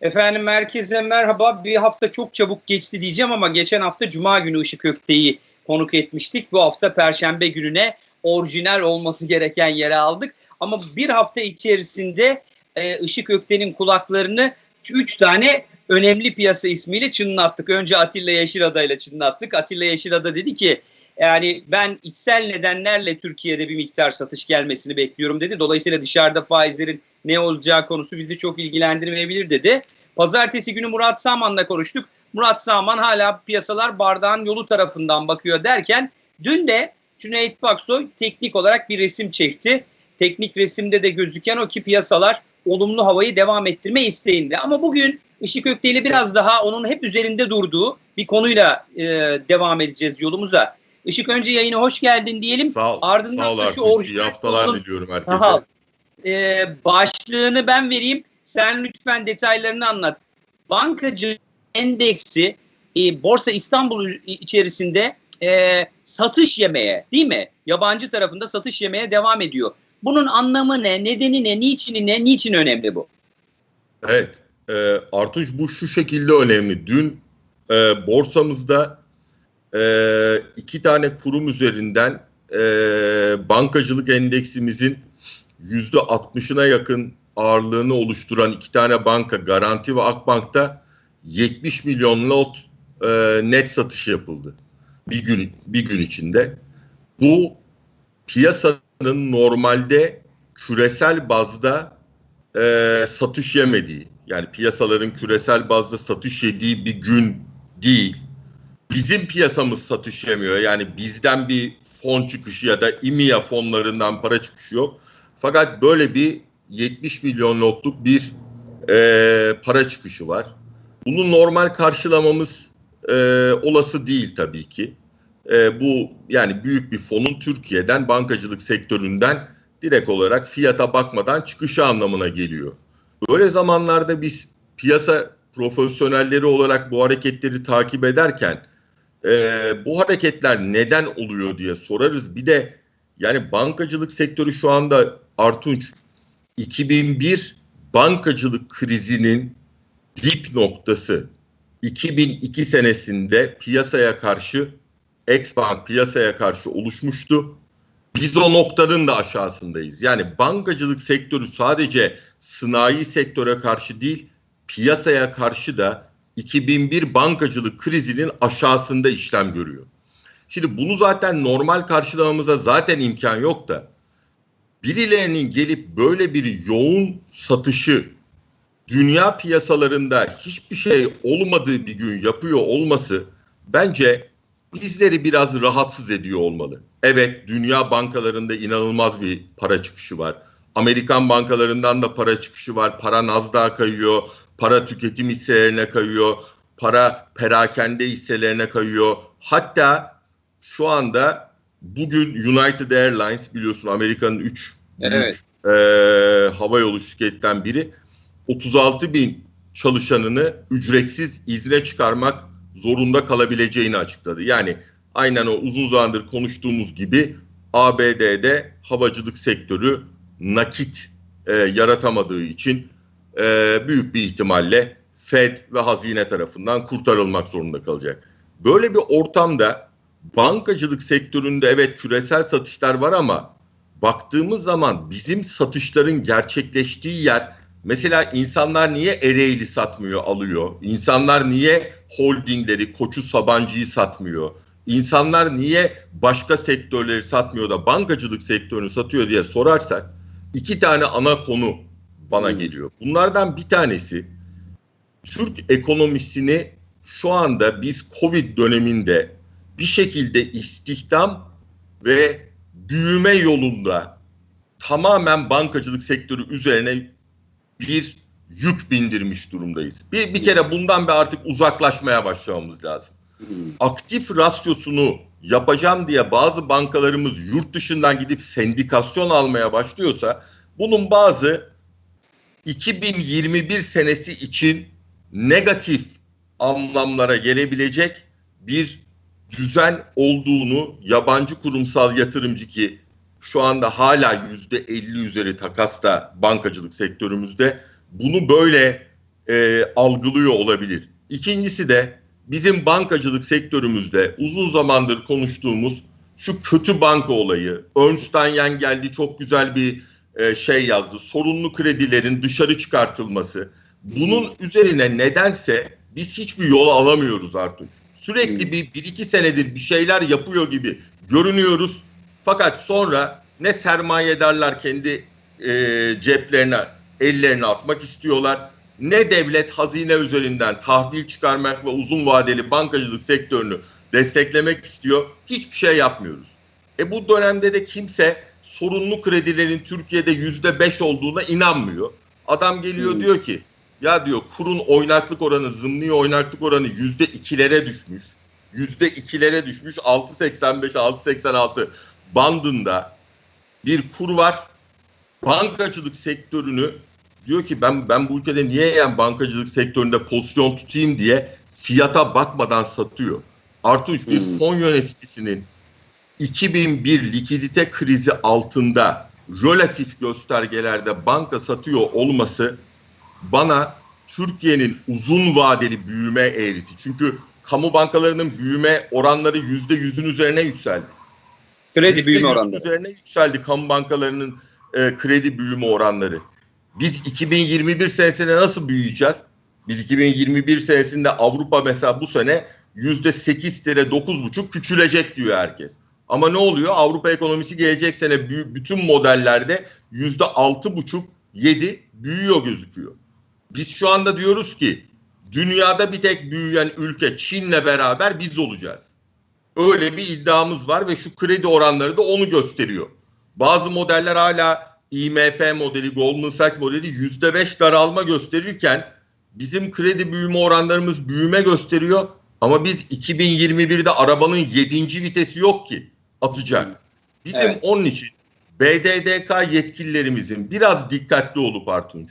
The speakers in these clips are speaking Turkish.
Efendim merkeze merhaba. Bir hafta çok çabuk geçti diyeceğim ama geçen hafta Cuma günü Işık Ökte'yi konuk etmiştik. Bu hafta Perşembe gününe orijinal olması gereken yere aldık. Ama bir hafta içerisinde e, Işık Ökte'nin kulaklarını üç tane önemli piyasa ismiyle çınlattık. Önce Atilla Yeşilada ile çınlattık. Atilla Yeşilada dedi ki yani ben içsel nedenlerle Türkiye'de bir miktar satış gelmesini bekliyorum dedi. Dolayısıyla dışarıda faizlerin ne olacağı konusu bizi çok ilgilendirmeyebilir dedi. Pazartesi günü Murat Saman'la konuştuk. Murat Saman hala piyasalar bardağın yolu tarafından bakıyor derken dün de Cüneyt Baksoy teknik olarak bir resim çekti. Teknik resimde de gözüken o ki piyasalar olumlu havayı devam ettirme isteğinde. Ama bugün Işık Ökte biraz daha onun hep üzerinde durduğu bir konuyla e, devam edeceğiz yolumuza. Işık önce yayına hoş geldin diyelim. Sağ ol. Ardından sağ ol da şu orijinal İyi haftalar konunun- diliyorum herkese. Aha. Ee, başlığını ben vereyim. Sen lütfen detaylarını anlat. Bankacı endeksi e, Borsa İstanbul içerisinde e, satış yemeye değil mi? Yabancı tarafında satış yemeye devam ediyor. Bunun anlamı ne? Nedeni ne? Niçini ne? Niçin önemli bu? Evet. E, Artunç bu şu şekilde önemli. Dün e, borsamızda e, iki tane kurum üzerinden e, bankacılık endeksimizin yüzde 60'ına yakın ağırlığını oluşturan iki tane banka Garanti ve Akbank'ta 70 milyon lot e, net satış yapıldı. Bir gün bir gün içinde. Bu piyasanın normalde küresel bazda e, satış yemediği yani piyasaların küresel bazda satış yediği bir gün değil. Bizim piyasamız satış yemiyor. Yani bizden bir fon çıkışı ya da İMİA fonlarından para çıkışı yok. Fakat böyle bir 70 milyon lotluk bir e, para çıkışı var. Bunu normal karşılamamız e, olası değil tabii ki. E, bu yani büyük bir fonun Türkiye'den bankacılık sektöründen direkt olarak fiyata bakmadan çıkışı anlamına geliyor. Böyle zamanlarda biz piyasa profesyonelleri olarak bu hareketleri takip ederken e, bu hareketler neden oluyor diye sorarız. Bir de yani bankacılık sektörü şu anda Artunç 2001 bankacılık krizinin dip noktası 2002 senesinde piyasaya karşı Exbank piyasaya karşı oluşmuştu. Biz o noktanın da aşağısındayız. Yani bankacılık sektörü sadece sanayi sektöre karşı değil, piyasaya karşı da 2001 bankacılık krizinin aşağısında işlem görüyor. Şimdi bunu zaten normal karşılamamıza zaten imkan yok da birilerinin gelip böyle bir yoğun satışı dünya piyasalarında hiçbir şey olmadığı bir gün yapıyor olması bence bizleri biraz rahatsız ediyor olmalı. Evet dünya bankalarında inanılmaz bir para çıkışı var. Amerikan bankalarından da para çıkışı var. Para Nasdaq'a kayıyor, para tüketim hisselerine kayıyor, para perakende hisselerine kayıyor. Hatta şu anda bugün United Airlines biliyorsun Amerika'nın 3 Evet. e, hava yolu şirketten biri 36 bin çalışanını ücretsiz izne çıkarmak zorunda kalabileceğini açıkladı. Yani aynen o uzun zamandır konuştuğumuz gibi ABD'de havacılık sektörü nakit e, yaratamadığı için e, büyük bir ihtimalle Fed ve hazine tarafından kurtarılmak zorunda kalacak. Böyle bir ortamda bankacılık sektöründe evet küresel satışlar var ama baktığımız zaman bizim satışların gerçekleştiği yer mesela insanlar niye Ereğli satmıyor alıyor? İnsanlar niye holdingleri Koçu Sabancı'yı satmıyor? İnsanlar niye başka sektörleri satmıyor da bankacılık sektörünü satıyor diye sorarsak iki tane ana konu bana geliyor. Bunlardan bir tanesi Türk ekonomisini şu anda biz Covid döneminde bir şekilde istihdam ve büyüme yolunda tamamen bankacılık sektörü üzerine bir yük bindirmiş durumdayız. Bir, bir kere bundan bir artık uzaklaşmaya başlamamız lazım. Aktif rasyosunu yapacağım diye bazı bankalarımız yurt dışından gidip sendikasyon almaya başlıyorsa bunun bazı 2021 senesi için negatif anlamlara gelebilecek bir düzen olduğunu yabancı kurumsal yatırımcı ki şu anda hala yüzde 50 üzeri takasta bankacılık sektörümüzde bunu böyle e, algılıyor olabilir. İkincisi de bizim bankacılık sektörümüzde uzun zamandır konuştuğumuz şu kötü banka olayı. Ernst Young geldi çok güzel bir e, şey yazdı. Sorunlu kredilerin dışarı çıkartılması. Bunun üzerine nedense biz hiçbir yol alamıyoruz artık. Sürekli bir, bir iki senedir bir şeyler yapıyor gibi görünüyoruz. Fakat sonra ne sermayedarlar kendi e, ceplerine, ellerine atmak istiyorlar. Ne devlet hazine üzerinden tahvil çıkarmak ve uzun vadeli bankacılık sektörünü desteklemek istiyor. Hiçbir şey yapmıyoruz. E bu dönemde de kimse sorunlu kredilerin Türkiye'de yüzde beş olduğuna inanmıyor. Adam geliyor Hmm. diyor ki ya diyor kurun oynaklık oranı, zımni oynaklık oranı yüzde ikilere düşmüş. Yüzde ikilere düşmüş. 6.85, 6.86 bandında bir kur var. Bankacılık sektörünü diyor ki ben ben bu ülkede niye yani bankacılık sektöründe pozisyon tutayım diye fiyata bakmadan satıyor. Artunç bir Hmm. fon yöneticisinin 2001 likidite krizi altında relatif göstergelerde banka satıyor olması bana Türkiye'nin uzun vadeli büyüme eğrisi. Çünkü kamu bankalarının büyüme oranları yüzde yüzün üzerine yükseldi. Kredi büyüme %100'ün oranları. üzerine yükseldi kamu bankalarının e, kredi büyüme oranları. Biz 2021 senesinde nasıl büyüyeceğiz? Biz 2021 senesinde Avrupa mesela bu sene %8 lira 9,5 küçülecek diyor herkes. Ama ne oluyor? Avrupa ekonomisi gelecek sene bütün modellerde %6,5 7 büyüyor gözüküyor. Biz şu anda diyoruz ki dünyada bir tek büyüyen ülke Çin'le beraber biz olacağız. Öyle bir iddiamız var ve şu kredi oranları da onu gösteriyor. Bazı modeller hala IMF modeli, Goldman Sachs modeli %5 daralma gösterirken bizim kredi büyüme oranlarımız büyüme gösteriyor. Ama biz 2021'de arabanın 7. vitesi yok ki atacak. Bizim Evet. onun için BDDK yetkililerimizin biraz dikkatli olup Artunç,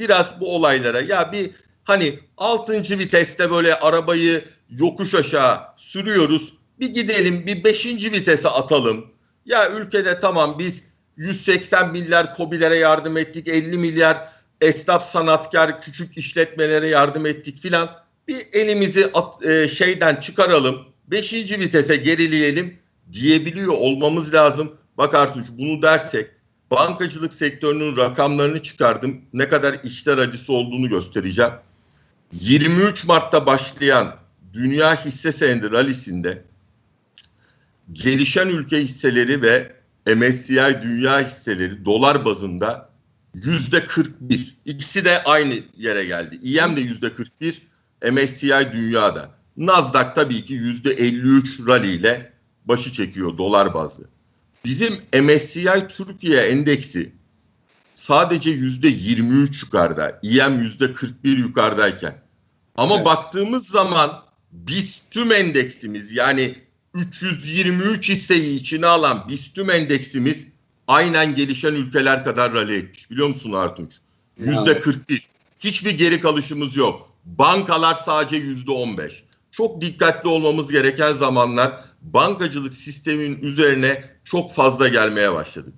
biraz bu olaylara ya bir hani 6. viteste böyle arabayı yokuş aşağı sürüyoruz. Bir gidelim bir 5. vitese atalım. Ya ülkede tamam biz 180 milyar kobilere yardım ettik. 50 milyar esnaf sanatkar küçük işletmelere yardım ettik filan. Bir elimizi at, e, şeyden çıkaralım. 5. vitese gerileyelim diyebiliyor olmamız lazım. Bak Artuç bunu dersek bankacılık sektörünün rakamlarını çıkardım. Ne kadar işler acısı olduğunu göstereceğim. 23 Mart'ta başlayan Dünya Hisse Senedi rallisinde gelişen ülke hisseleri ve MSCI dünya hisseleri dolar bazında yüzde 41. İkisi de aynı yere geldi. İM de yüzde 41, MSCI dünyada. Nasdaq tabii ki yüzde 53 rally ile başı çekiyor dolar bazlı. Bizim MSCI Türkiye endeksi sadece yüzde 23 yukarıda. İM yüzde 41 yukarıdayken. Ama Evet. baktığımız zaman biz tüm endeksimiz yani 323 hisseyi içine alan biz tüm endeksimiz aynen gelişen ülkeler kadar rally etmiş. Biliyor musun Artunç? Yüzde Yani. 41. Hiçbir geri kalışımız yok. Bankalar sadece yüzde 15. Çok dikkatli olmamız gereken zamanlar bankacılık sistemin üzerine çok fazla gelmeye başladık.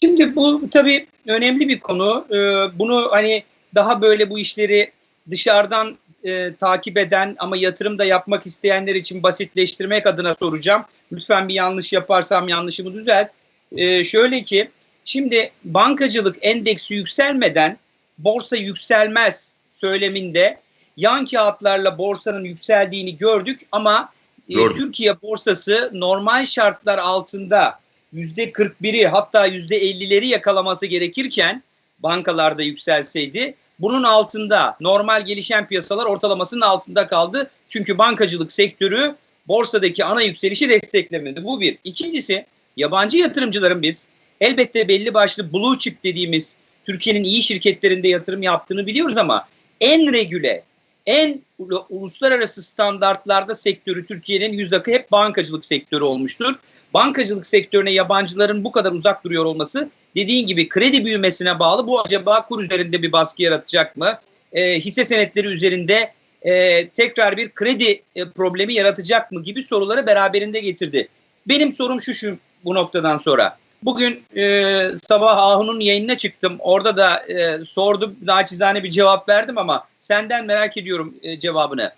Şimdi bu tabii önemli bir konu. Ee, bunu hani daha böyle bu işleri dışarıdan e, takip eden ama yatırım da yapmak isteyenler için basitleştirmek adına soracağım. Lütfen bir yanlış yaparsam yanlışımı düzelt. Ee, şöyle ki şimdi bankacılık endeksi yükselmeden borsa yükselmez söyleminde yan kağıtlarla borsanın yükseldiğini gördük ama e, Gördük. Türkiye borsası normal şartlar altında yüzde 41'i hatta yüzde 50'leri yakalaması gerekirken bankalarda yükselseydi bunun altında normal gelişen piyasalar ortalamasının altında kaldı. Çünkü bankacılık sektörü borsadaki ana yükselişi desteklemedi. Bu bir. İkincisi yabancı yatırımcıların biz elbette belli başlı blue chip dediğimiz Türkiye'nin iyi şirketlerinde yatırım yaptığını biliyoruz ama en regüle, en ulu- uluslararası standartlarda sektörü Türkiye'nin yüz akı hep bankacılık sektörü olmuştur. Bankacılık sektörüne yabancıların bu kadar uzak duruyor olması dediğin gibi kredi büyümesine bağlı. Bu acaba kur üzerinde bir baskı yaratacak mı? E, hisse senetleri üzerinde e, tekrar bir kredi e, problemi yaratacak mı gibi soruları beraberinde getirdi. Benim sorum şu şu bu noktadan sonra. Bugün e, sabah Ahu'nun yayınına çıktım. Orada da e, sordum. Naçizane bir cevap verdim ama senden merak ediyorum e, cevabını.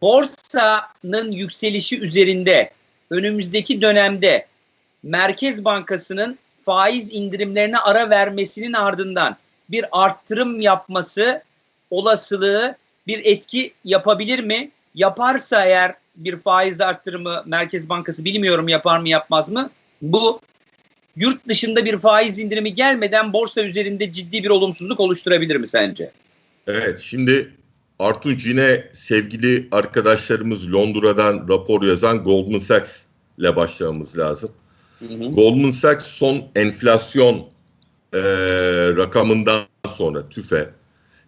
Borsanın yükselişi üzerinde önümüzdeki dönemde Merkez Bankası'nın faiz indirimlerine ara vermesinin ardından bir arttırım yapması olasılığı bir etki yapabilir mi? Yaparsa eğer bir faiz arttırımı Merkez Bankası bilmiyorum yapar mı yapmaz mı? Bu yurt dışında bir faiz indirimi gelmeden borsa üzerinde ciddi bir olumsuzluk oluşturabilir mi sence? Evet şimdi Artunç yine sevgili arkadaşlarımız Londra'dan rapor yazan Goldman Sachs ile başlamamız lazım. Hı hı. Goldman Sachs son enflasyon e, rakamından sonra tüfe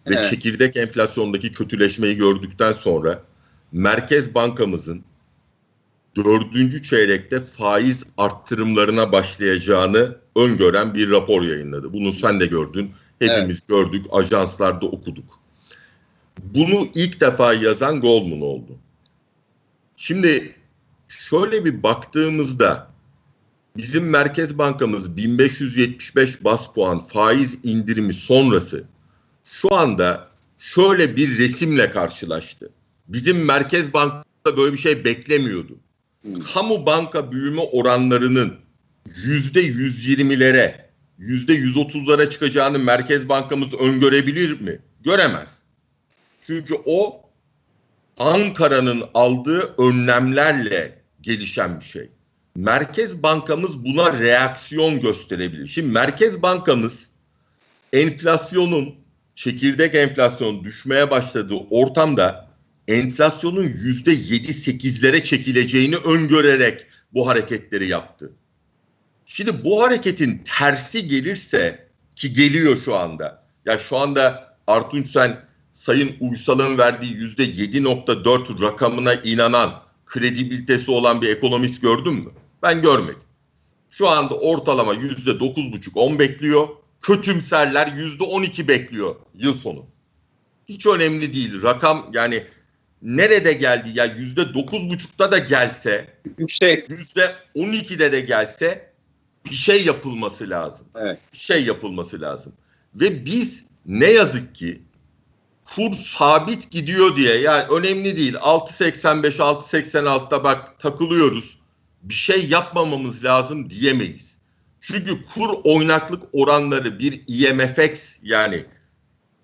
ve Evet. çekirdek enflasyondaki kötüleşmeyi gördükten sonra Merkez Bankamızın dördüncü çeyrekte faiz arttırımlarına başlayacağını öngören bir rapor yayınladı. Bunu sen de gördün, hepimiz gördük, ajanslarda okuduk. Bunu ilk defa yazan Goldman oldu. Şimdi şöyle bir baktığımızda bizim Merkez Bankamız 1575 bas puan faiz indirimi sonrası şu anda şöyle bir resimle karşılaştı. Bizim Merkez Bankası böyle bir şey beklemiyordu. Hmm. Kamu banka büyüme oranlarının yüzde 120'lere, yüzde 130'lara çıkacağını Merkez Bankamız öngörebilir mi? Göremez. Çünkü o Ankara'nın aldığı önlemlerle gelişen bir şey. Merkez Bankamız buna reaksiyon gösterebilir. Şimdi Merkez Bankamız enflasyonun çekirdek enflasyon düşmeye başladığı ortamda enflasyonun yüzde yedi sekizlere çekileceğini öngörerek bu hareketleri yaptı. Şimdi bu hareketin tersi gelirse ki geliyor şu anda. Ya şu anda Artunç sen Sayın Uysal'ın verdiği yüzde 7.4 rakamına inanan kredibilitesi olan bir ekonomist gördün mü? Ben görmedim. Şu anda ortalama yüzde 9.5-10 bekliyor. Kötümserler yüzde 12 bekliyor yıl sonu. Hiç önemli değil. Rakam yani nerede geldi ya yüzde 9.5'ta da gelse Yüksek. yüzde 12'de de gelse bir şey yapılması lazım. Evet. Bir şey yapılması lazım. Ve biz ne yazık ki kur sabit gidiyor diye yani önemli değil 6.85 6.86'da bak takılıyoruz. Bir şey yapmamamız lazım diyemeyiz. Çünkü kur oynaklık oranları bir IMFX yani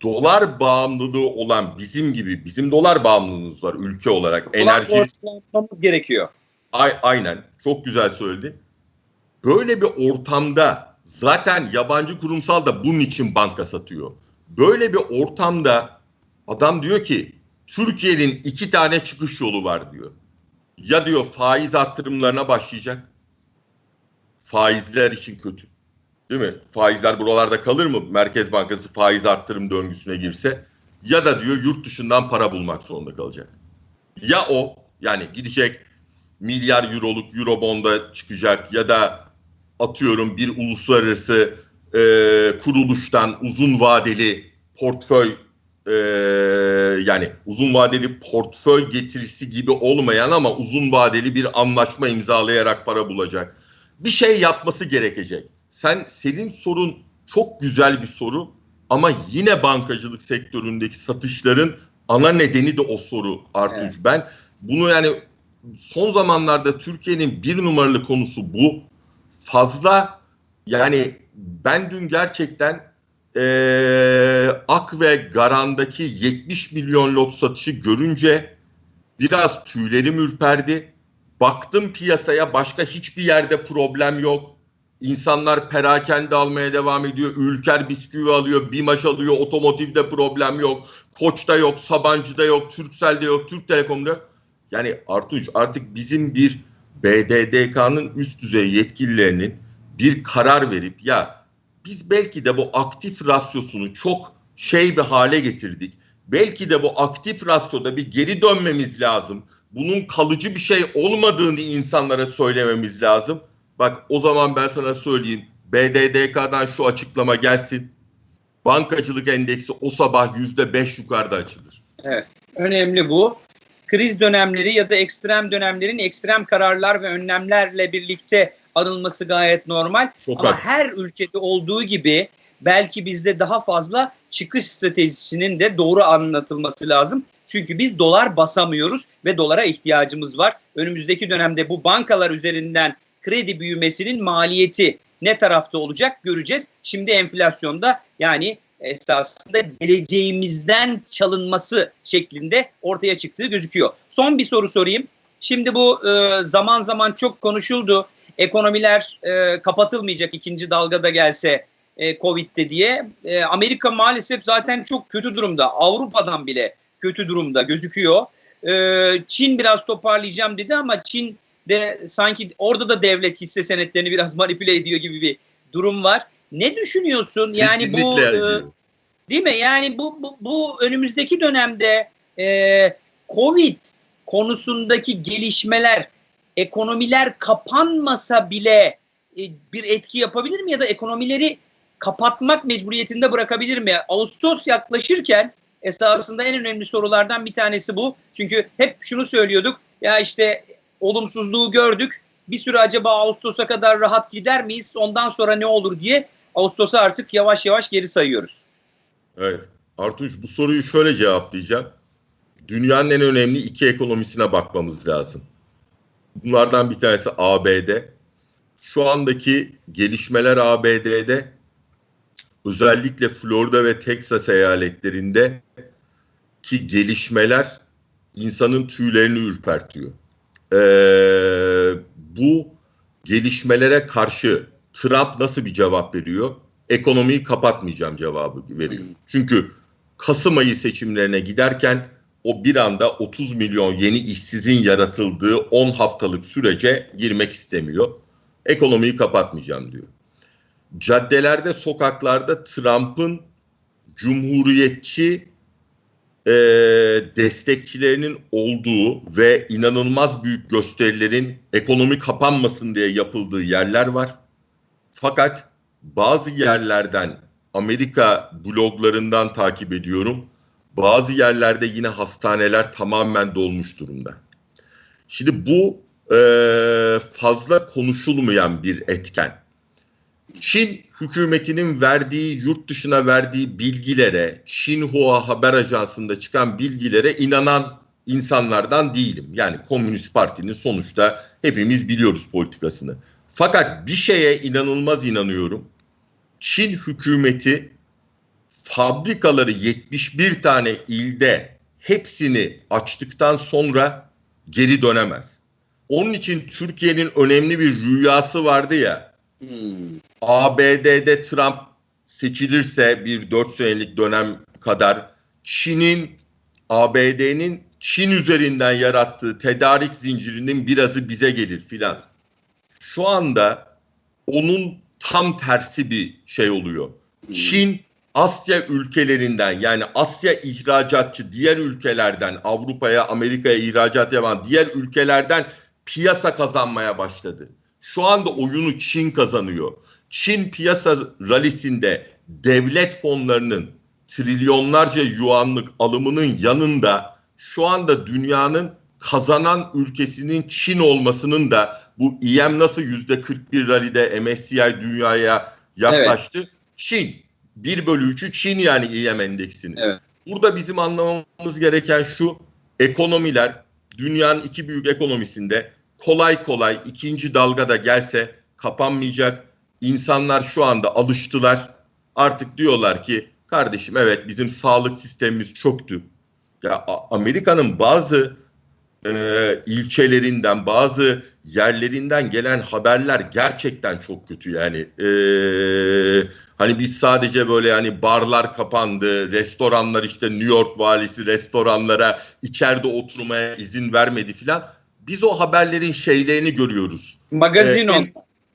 dolar bağımlılığı olan bizim gibi bizim dolar bağımlılığımız var ülke olarak enerji Borçlanmamız gerekiyor. Ay, aynen. Çok güzel söyledin. Böyle bir ortamda zaten yabancı kurumsal da bunun için banka satıyor. Böyle bir ortamda adam diyor ki Türkiye'nin iki tane çıkış yolu var diyor. Ya diyor faiz arttırımlarına başlayacak. Faizler için kötü. Değil mi? Faizler buralarda kalır mı? Merkez Bankası faiz arttırım döngüsüne girse. Ya da diyor yurt dışından para bulmak zorunda kalacak. Ya o yani gidecek milyar euroluk eurobonda çıkacak ya da atıyorum bir uluslararası e, kuruluştan uzun vadeli portföy e, yani uzun vadeli portföy getirisi gibi olmayan ama uzun vadeli bir anlaşma imzalayarak para bulacak. Bir şey yapması gerekecek. Sen senin sorun çok güzel bir soru ama yine bankacılık sektöründeki satışların ana nedeni de o soru Artunç. Evet. Ben bunu yani son zamanlarda Türkiye'nin bir numaralı konusu bu. Fazla yani ben dün gerçekten eee Ak ve Garan'daki 70 milyon lot satışı görünce biraz tüylerim ürperdi. Baktım piyasaya başka hiçbir yerde problem yok. İnsanlar perakende almaya devam ediyor. Ülker bisküvi alıyor, Bimaş alıyor, otomotivde problem yok. Koç'ta yok, Sabancı'da yok, Türkcell'de yok, Türk Telekom'da. Yani Artunç artık bizim bir BDDK'nın üst düzey yetkililerinin bir karar verip ya biz belki de bu aktif rasyosunu çok şey bir hale getirdik. Belki de bu aktif rasyoda bir geri dönmemiz lazım. Bunun kalıcı bir şey olmadığını insanlara söylememiz lazım. Bak o zaman ben sana söyleyeyim. BDDK'dan şu açıklama gelsin. Bankacılık endeksi o sabah yüzde beş yukarıda açılır. Önemli bu. Kriz dönemleri ya da ekstrem dönemlerin ekstrem kararlar ve önlemlerle birlikte anılması gayet normal. Çok Ama haklısın. her ülkede olduğu gibi belki bizde daha fazla çıkış stratejisinin de doğru anlatılması lazım. Çünkü biz dolar basamıyoruz ve dolara ihtiyacımız var. Önümüzdeki dönemde bu bankalar üzerinden kredi büyümesinin maliyeti ne tarafta olacak göreceğiz. Şimdi enflasyonda yani esasında geleceğimizden çalınması şeklinde ortaya çıktığı gözüküyor. Son bir soru sorayım. Şimdi bu e, zaman zaman çok konuşuldu. Ekonomiler e, kapatılmayacak ikinci dalgada gelse e, Covid'de diye. E, Amerika maalesef zaten çok kötü durumda. Avrupa'dan bile kötü durumda gözüküyor. E, Çin biraz toparlayacağım dedi ama Çin de sanki orada da devlet hisse senetlerini biraz manipüle ediyor gibi bir durum var. Ne düşünüyorsun? Yani Kesinlikle bu e. Değil mi? Yani bu bu, bu önümüzdeki dönemde e, Covid konusundaki gelişmeler, ekonomiler kapanmasa bile e, bir etki yapabilir mi ya da ekonomileri kapatmak mecburiyetinde bırakabilir mi? Ağustos yaklaşırken esasında en önemli sorulardan bir tanesi bu. Çünkü hep şunu söylüyorduk. Ya işte olumsuzluğu gördük. Bir süre acaba Ağustos'a kadar rahat gider miyiz? Ondan sonra ne olur diye Ağustos'a artık yavaş yavaş geri sayıyoruz. Evet. Artunç bu soruyu şöyle cevaplayacağım. Dünyanın en önemli iki ekonomisine bakmamız lazım. Bunlardan bir tanesi ABD. Şu andaki gelişmeler ABD'de özellikle Florida ve Texas eyaletlerinde ki gelişmeler insanın tüylerini ürpertiyor. Ee, bu gelişmelere karşı Trump nasıl bir cevap veriyor? Ekonomiyi kapatmayacağım cevabı veriyor. Hmm. Çünkü Kasım ayı seçimlerine giderken o bir anda 30 milyon yeni işsizin yaratıldığı 10 haftalık sürece girmek istemiyor. Ekonomiyi kapatmayacağım diyor. Caddelerde, sokaklarda Trump'ın cumhuriyetçi e, destekçilerinin olduğu ve inanılmaz büyük gösterilerin ekonomi kapanmasın diye yapıldığı yerler var. Fakat bazı yerlerden Amerika bloglarından takip ediyorum. Bazı yerlerde yine hastaneler tamamen dolmuş durumda. Şimdi bu e, fazla konuşulmayan bir etken. Çin hükümetinin verdiği, yurt dışına verdiği bilgilere, Xinhua haber ajansında çıkan bilgilere inanan insanlardan değilim. Yani Komünist Parti'nin sonuçta hepimiz biliyoruz politikasını. Fakat bir şeye inanılmaz inanıyorum. Çin hükümeti fabrikaları 71 tane ilde hepsini açtıktan sonra geri dönemez. Onun için Türkiye'nin önemli bir rüyası vardı ya. Hmm. ABD'de Trump seçilirse bir 4 senelik dönem kadar Çin'in ABD'nin Çin üzerinden yarattığı tedarik zincirinin birazı bize gelir filan. Şu anda onun tam tersi bir şey oluyor. Çin Asya ülkelerinden yani Asya ihracatçı diğer ülkelerden Avrupa'ya Amerika'ya ihracat yapan diğer ülkelerden piyasa kazanmaya başladı. Şu anda oyunu Çin kazanıyor. Çin piyasa ralisinde devlet fonlarının trilyonlarca yuanlık alımının yanında şu anda dünyanın kazanan ülkesinin Çin olmasının da bu IM nasıl yüzde 41 rally'de MSCI dünyaya yaklaştı. Çin 1 bölü 3'ü Çin yani IM endeksinin. Evet. Burada bizim anlamamız gereken şu ekonomiler dünyanın iki büyük ekonomisinde kolay kolay ikinci dalgada gelse kapanmayacak. İnsanlar şu anda alıştılar. Artık diyorlar ki kardeşim evet bizim sağlık sistemimiz çöktü. Ya Amerika'nın bazı e, ilçelerinden, bazı yerlerinden gelen haberler gerçekten çok kötü. Yani e, hani biz sadece böyle hani barlar kapandı, restoranlar işte New York valisi restoranlara içeride oturmaya izin vermedi filan. Biz o haberlerin şeylerini görüyoruz. Magazin Ee,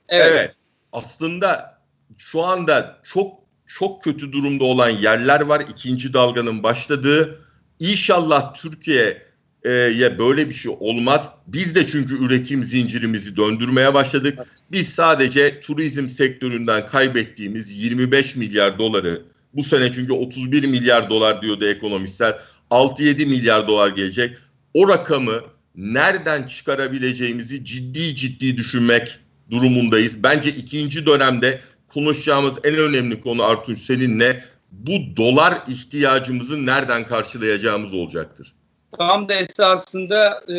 Evet. Evet. Aslında şu anda çok çok kötü durumda olan yerler var. İkinci dalganın başladığı. İnşallah Türkiye'ye böyle bir şey olmaz. Biz de çünkü üretim zincirimizi döndürmeye başladık. Biz sadece turizm sektöründen kaybettiğimiz 25 milyar doları bu sene çünkü 31 milyar dolar diyordu ekonomistler. 6-7 milyar dolar gelecek. O rakamı nereden çıkarabileceğimizi ciddi ciddi düşünmek durumundayız. Bence ikinci dönemde konuşacağımız en önemli konu Artunç seninle bu dolar ihtiyacımızı nereden karşılayacağımız olacaktır. Tam da esasında e,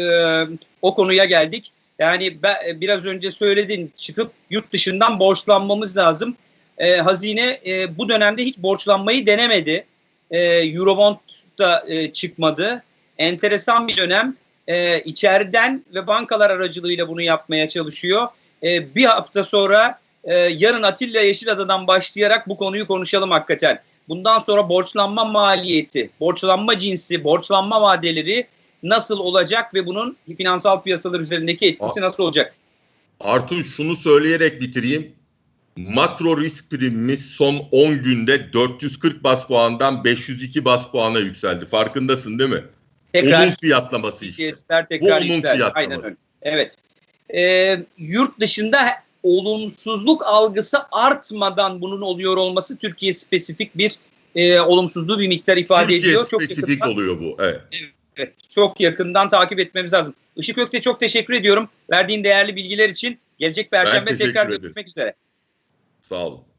o konuya geldik. Yani ben, biraz önce söyledin çıkıp yurt dışından borçlanmamız lazım. E, hazine e, bu dönemde hiç borçlanmayı denemedi. E, Eurobond da e, çıkmadı. Enteresan bir dönem. E, içeriden ve bankalar aracılığıyla bunu yapmaya çalışıyor. E, bir hafta sonra e, yarın Atilla Yeşilada'dan başlayarak bu konuyu konuşalım hakikaten. Bundan sonra borçlanma maliyeti, borçlanma cinsi, borçlanma vadeleri nasıl olacak ve bunun finansal piyasalar üzerindeki etkisi nasıl olacak? Artunç şunu söyleyerek bitireyim. Makro risk primimiz son 10 günde 440 bas puandan 502 bas puana yükseldi. Farkındasın değil mi? Tekrar Onun fiyatlaması işte. Tekrar Bu onun yükseldi. fiyatlaması. Aynen öyle. Evet. Ee, yurt dışında olumsuzluk algısı artmadan bunun oluyor olması Türkiye spesifik bir e, olumsuzluğu bir miktar ifade Türkiye ediyor. Çok spesifik yakından, oluyor bu. Evet. evet, çok yakından takip etmemiz lazım. Işık Ökte çok teşekkür ediyorum. Verdiğin değerli bilgiler için. Gelecek Perşembe tekrar görüşmek üzere. Sağ olun.